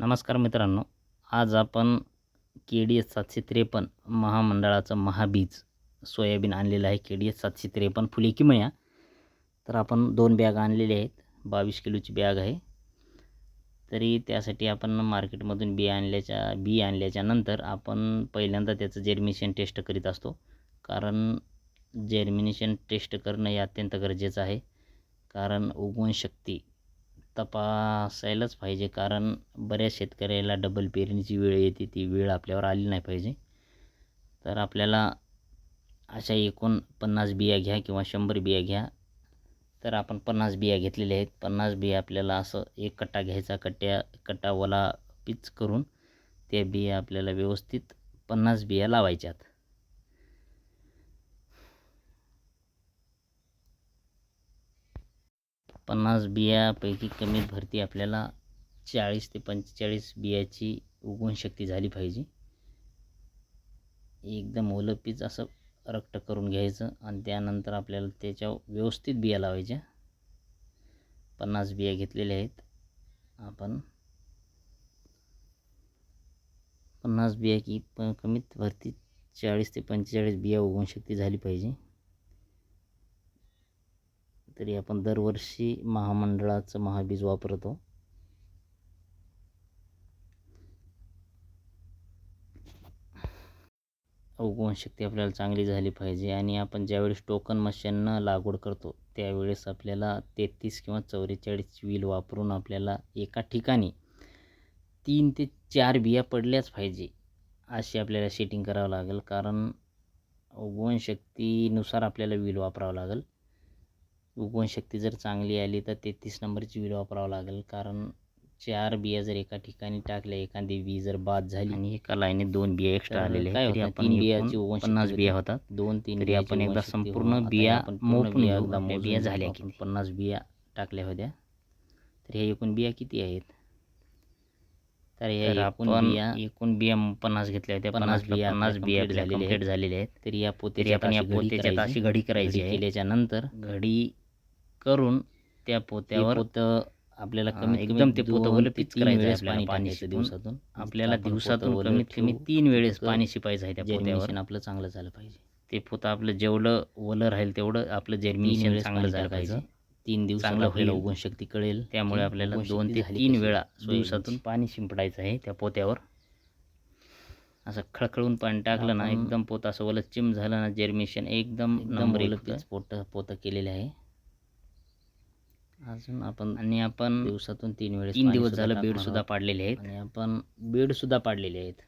नमस्कार मित्रांनो आज आपण के डी एस सातशे त्रेपन्न महामंडळाचं महाबीज सोयाबीन आणलेलं आहे. के डी एस सातशे त्रेपन्न फुले किमया तर आपण दोन बॅग आणलेले आहेत. बावीस किलोची बॅग आहे. तरी त्यासाठी आपण मार्केटमधून बी आणल्याच्या बी आणल्याच्या नंतर आपण पहिल्यांदा त्याचं जेर्मिनेशन टेस्ट करीत असतो. कारण जेर्मिनेशन टेस्ट करणं हे अत्यंत गरजेचं आहे. कारण उगवण शक्ती तपासायलाच पाहिजे कारण बऱ्याच शेतकऱ्याला डबल पेरणीची वेळ येते ती वेळ आपल्यावर आली नाही पाहिजे. तर आपल्याला अशा एकूण पन्नास बिया घ्या किंवा शंभर बिया घ्या. तर आपण पन्नास बिया घेतलेल्या आहेत. पन्नास बिया आपल्याला असं एक कट्टा घ्यायचा कट्ट्या कट्टा ओला पिच करून त्या बिया आपल्याला व्यवस्थित पन्नास बिया लावायच्यात. पन्नास बियापैकी कमीत भरती आपल्याला चाळीस ते पंचेचाळीस बियाची उगवण शक्ती झाली पाहिजे. एकदम ओलपीच असं रक्त करून घ्यायचं आणि त्यानंतर आपल्याला त्याच्या व्यवस्थित बिया लावायच्या. पन्नास बिया घेतलेल्या आहेत. आपण पन्नास बिया की प कमीत भरती चाळीस ते पंचेचाळीस बिया उगवण शक्ती झाली पाहिजे. तरी आपण दरवर्षी महामंडळाचं महाबीज वापरतो. उगवण शक्ती आपल्याला चांगली झाली पाहिजे आणि आपण ज्यावेळेस टोकन मशीननं लागवड करतो त्यावेळेस आपल्याला तेहतीस किंवा चौवेचाळीस व्हील वापरून आपल्याला एका ठिकाणी तीन ते चार बिया पडल्याच पाहिजे अशी आपल्याला सेटिंग करावं लागेल. कारण उगवण शक्तीनुसार आपल्याला व्हील वापरावं लागेल. उगवण शक्ती जर चांगली आली तर तेहतीस नंबरची व्हील वापरावं लागेल. कारण चार बिया जर एका ठिकाणी टाकल्या एखादी बी जर बाद झाली आणि एका लाईनीत दोन बिया एक्स्ट्रा आलेल्या काय तीन बियाची पन्नास बिया होतात. दोन तीन तरी आपण एकदा संपूर्ण बिया मोपून एकदा बिया झाल्या की पन्नास बिया टाकल्या होत्या. तर ह्या एकूण बिया किती आहेत? तर ह्या एकूण बिया एकूण बिया पन्नास घेतल्या होत्या. पन्नास बिया पन्नास बिया झालेल्या झालेल्या आहेत. तर या पोते आपण या पोत्याच्यात अशी घडी करायची केल्याच्यानंतर घडी करून त्या पोत्यावर पोत आपल्याला कमीत एकदम ते पोतं ओलं पिच करायचं पाणी पाण्याचं दिवसातून. आपल्याला दिवसातून कमीत कमी तीन वेळेस पाणी शिपायचं आहे त्या पोत्यावर. आपलं चांगलं झालं पाहिजे. ते पोतं आपलं जेवढं ओलं राहील तेवढं आपलं जेर्मिनेशन चांगलं झालं पाहिजे. तीन दिवस चांगलं होईल. उगवण शक्ती कळेल. त्यामुळे आपल्याला दोन ते तीन वेळा दिवसातून पाणी शिंपडायचं आहे त्या पोत्यावर. असं खळखळून पाणी टाकलं ना एकदम पोतं असं ओलं चिम झालं ना जेर्मिनेशन एकदम नंबर पोतं पोतं केलेलं आहे. अजून आपण आणि आपण दिवसातून तीन वेळेस तीन दिवस झालं बेड सुद्धा पाडलेले आहेत. आणि आपण बेड सुद्धा पाडलेले आहेत.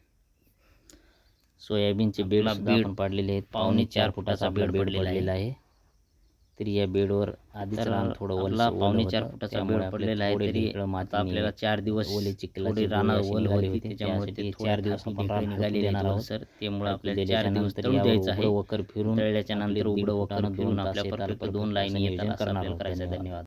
सोयाबीनचे बेड आपण पाडलेले आहेत. पावणे चार फुटाचा बेड पडलेला आहे. तरी या बेडवर आधीच रान थोडं ओला पावणे चार फुटाचा बेड पडलेला आहे तरी आता आपल्याला चार दिवस ओले चिखलाची रानावर ओल होते त्याच्यामुळे ते चार दिवस आपण रान निघाले देणार आहोत. सर त्यामुळे आपल्याला चार दिवस तळू द्यायचं आहे. वकर फिरून तळल्याच्या नंतर उघडं वकर फिरून आपल्या परत दोन लाईन येतात करायचं धन्यवाद.